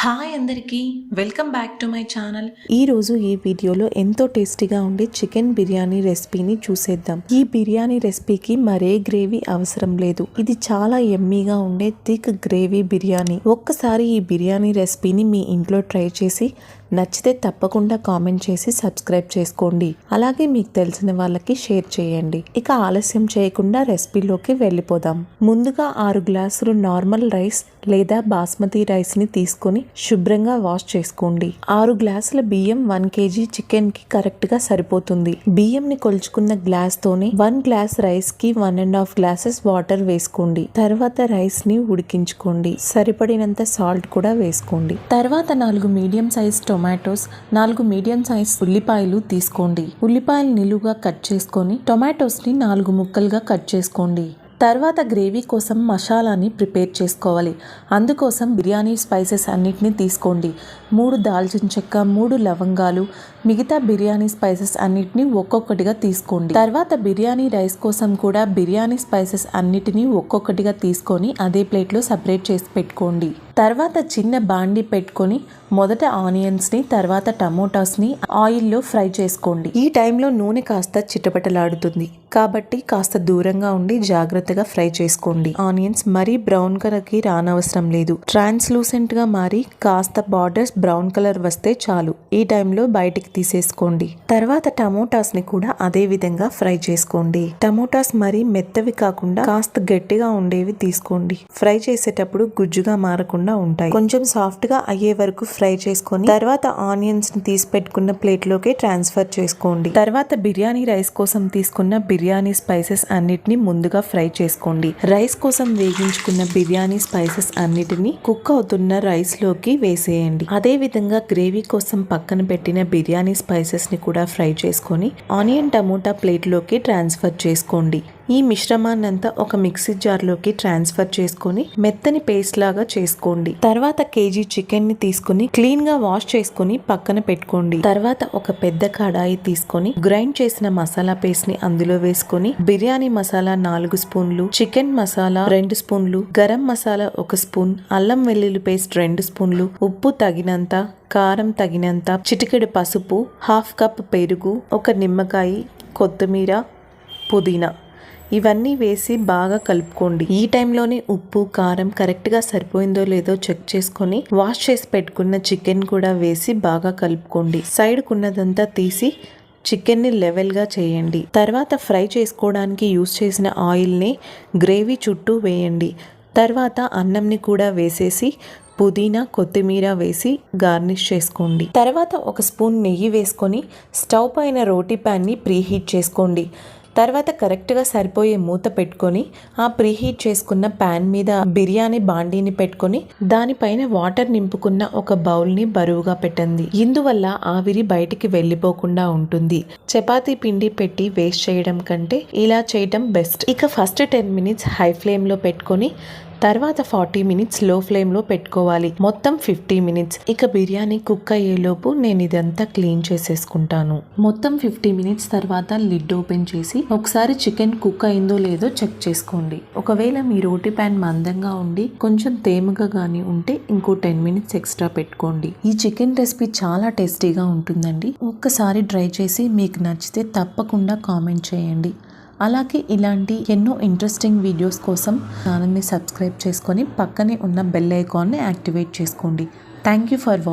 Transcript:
Hi అందరికీ welcome back to my channel. ఈరోజు ఈ వీడియోలో ఎంతో టేస్టీగా ఉండే చికెన్ బిర్యానీ రెసిపీని చూసేద్దాం. ఈ బిర్యానీ రెసిపీకి మరే గ్రేవీ అవసరం లేదు. ఇది చాలా ఎమ్మీగా ఉండే థిక్ గ్రేవీ బిర్యానీ. ఒక్కసారి ఈ బిర్యానీ రెసిపీని మీ ఇంట్లో ట్రై చేసి నచ్చితే తప్పకుండా కామెంట్ చేసి సబ్స్క్రైబ్ చేసుకోండి. అలాగే మీకు తెలిసిన వాళ్ళకి షేర్ చేయండి. ఇక ఆలస్యం చేయకుండా రెసిపీలోకి వెళ్ళిపోదాం. ముందుగా ఆరు గ్లాసులు నార్మల్ రైస్ లేదా బాస్మతి రైస్ని తీసుకొని శుభ్రంగా వాష్ చేసుకోండి. ఆరు గ్లాసుల బియ్యం వన్ కేజీ చికెన్కి కరెక్ట్గా సరిపోతుంది. బియ్యం ని కొలుచుకున్న గ్లాస్ తోనే వన్ గ్లాస్ రైస్కి one and half glasses water వేసుకోండి. తర్వాత రైస్ని ఉడికించుకోండి. సరిపడినంత సాల్ట్ కూడా వేసుకోండి. తర్వాత నాలుగు మీడియం సైజ్ టొమాటోస్ నాలుగు మీడియం సైజ్ ఉల్లిపాయలు తీసుకోండి. ఉల్లిపాయలు నిలువుగా కట్ చేసుకొని టొమాటోస్ని నాలుగు ముక్కలుగా కట్ చేసుకోండి. తర్వాత గ్రేవీ కోసం మసాలాని ప్రిపేర్ చేసుకోవాలి. అందుకోసం బిర్యానీ స్పైసెస్ అన్నిటిని తీసుకోండి. మూడు దాల్చిన చెక్క మూడు లవంగాలు మిగతా బిర్యానీ స్పైసెస్ అన్నిటిని ఒక్కొక్కటిగా తీసుకోండి. తర్వాత బిర్యానీ రైస్ కోసం కూడా బిర్యానీ స్పైసెస్ అన్నిటిని ఒక్కొక్కటిగా తీసుకొని అదే ప్లేట్లో సపరేట్ చేసి పెట్టుకోండి. తర్వాత చిన్న బాండి పెట్టుకొని మొదట ఆనియన్స్ని తర్వాత టమోటాస్ని ఆయిల్లో ఫ్రై చేసుకోండి. ఈ టైంలో నూనె కాస్త చిటపటలాడుతుంది. కాబట్టి కాస్త దూరంగా ఉండి జాగ్రత్తగా ఫ్రై చేసుకోండి. ఆనియన్స్ మరీ బ్రౌన్ కలర్కి రానవసరం లేదు. ట్రాన్స్లూసెంట్గా మారి కాస్త బార్డర్స్ బ్రౌన్ కలర్ వస్తే చాలు. ఈ టైంలో బయటికి తీసేసుకోండి. తర్వాత టమోటాస్ని కూడా అదే విధంగా ఫ్రై చేసుకోండి. టమోటాస్ మరీ మెత్తవి కాకుండా కాస్త గట్టిగా ఉండేవి తీసుకోండి. ఫ్రై చేసేటప్పుడు గుజ్జుగా మారకుండా ఉంటాయి. కొంచెం సాఫ్ట్గా అయ్యే వరకు ఫ్రై చేసుకొని తర్వాత ఆనియన్స్ని తీసి పెట్టుకున్న ప్లేట్లోకి ట్రాన్స్ఫర్ చేసుకోండి. తర్వాత బిర్యానీ రైస్ కోసం తీసుకున్న బిర్యానీ స్పైసెస్ అన్నిటిని ముందుగా ఫ్రై చేసుకోండి. రైస్ కోసం వేగించుకున్న బిర్యానీ స్పైసెస్ అన్నిటిని కుక్ అవుతున్న రైస్లోకి వేసేయండి. అదే విధంగా గ్రేవీ కోసం పక్కన పెట్టిన బిర్యానీ స్పైసెస్ని కూడా ఫ్రై చేసుకొని ఆనియన్ టమోటా ప్లేట్లోకి ట్రాన్స్ఫర్ చేసుకోండి. ఈ మిశ్రమాన్నంతా ఒక మిక్సీ జార్లోకి ట్రాన్స్ఫర్ చేసుకొని మెత్తని పేస్ట్ లాగా చేసుకోండి. తర్వాత కేజీ చికెన్ని తీసుకుని క్లీన్గా వాష్ చేసుకుని పక్కన పెట్టుకోండి. తర్వాత ఒక పెద్ద కడాయి తీసుకొని గ్రైండ్ చేసిన మసాలా పేస్ట్ని అందులో వేసుకొని బిర్యానీ మసాలా నాలుగు స్పూన్లు చికెన్ మసాలా రెండు స్పూన్లు గరం మసాలా ఒక స్పూన్ అల్లం వెల్లుల్లి పేస్ట్ రెండు స్పూన్లు ఉప్పు తగినంత కారం తగినంత చిటికెడు పసుపు హాఫ్ కప్ పెరుగు ఒక నిమ్మకాయ కొత్తిమీర పుదీనా. ఇవన్నీ వేసి బాగా కలుపుకోండి. ఈ టైంలోనే ఉప్పు కారం కరెక్ట్గా సరిపోయిందో లేదో చెక్ చేసుకొని వాష్ చేసి పెట్టుకున్న చికెన్ కూడా వేసి బాగా కలుపుకోండి. సైడ్కున్నదంతా తీసి చికెన్ని లెవెల్గా చేయండి. తర్వాత ఫ్రై చేసుకోవడానికి యూస్ చేసిన ఆయిల్ని గ్రేవీ చుట్టూ వేయండి. తర్వాత అన్నంని కూడా వేసేసి పుదీనా కొత్తిమీర వేసి గార్నిష్ చేసుకోండి. తర్వాత ఒక స్పూన్ నెయ్యి వేసుకొని స్టవ్ పైన రోటీ ప్యాన్ని ప్రీహీట్ చేసుకోండి. తర్వాత కరెక్ట్గా సరిపోయే మూత పెట్టుకొని ఆ ప్రీహీట్ చేసుకున్న ప్యాన్ మీద బిర్యానీ బాండీని పెట్టుకొని దానిపైన వాటర్ నింపుకున్న ఒక బౌల్ని బరువుగా పెట్టండి. ఇందువల్ల ఆవిరి బయటికి వెళ్ళిపోకుండా ఉంటుంది. చపాతీ పిండి పెట్టి వేస్ట్ చేయడం కంటే ఇలా చేయడం బెస్ట్. ఇక ఫస్ట్ టెన్ మినిట్స్ హై ఫ్లేమ్లో పెట్టుకొని తర్వాత ఫార్టీ మినిట్స్లో ఫ్లేమ్లో పెట్టుకోవాలి. మొత్తం ఫిఫ్టీ మినిట్స్. ఇక బిర్యానీ కుక్ అయ్యేలోపు నేను ఇదంతా క్లీన్ చేసేసుకుంటాను. మొత్తం ఫిఫ్టీ మినిట్స్ తర్వాత లిడ్ ఓపెన్ చేసి ఒకసారి చికెన్ కుక్ అయిందో లేదో చెక్ చేసుకోండి. ఒకవేళ మీ రోటీ ప్యాన్ మందంగా ఉండి కొంచెం తేమగా కానీ ఉంటే ఇంకో టెన్ మినిట్స్ ఎక్స్ట్రా పెట్టుకోండి. ఈ చికెన్ రెసిపీ చాలా టేస్టీగా ఉంటుందండి. ఒక్కసారి ట్రై చేసి మీకు నచ్చితే తప్పకుండా కామెంట్ చేయండి. అలాగే ఇలాంటి ఎన్నో ఇంట్రెస్టింగ్ వీడియోస్ కోసం ఛానల్ని సబ్స్క్రైబ్ చేసుకొని పక్కనే ఉన్న బెల్ ఐకాన్ని యాక్టివేట్ చేసుకోండి. Thank you for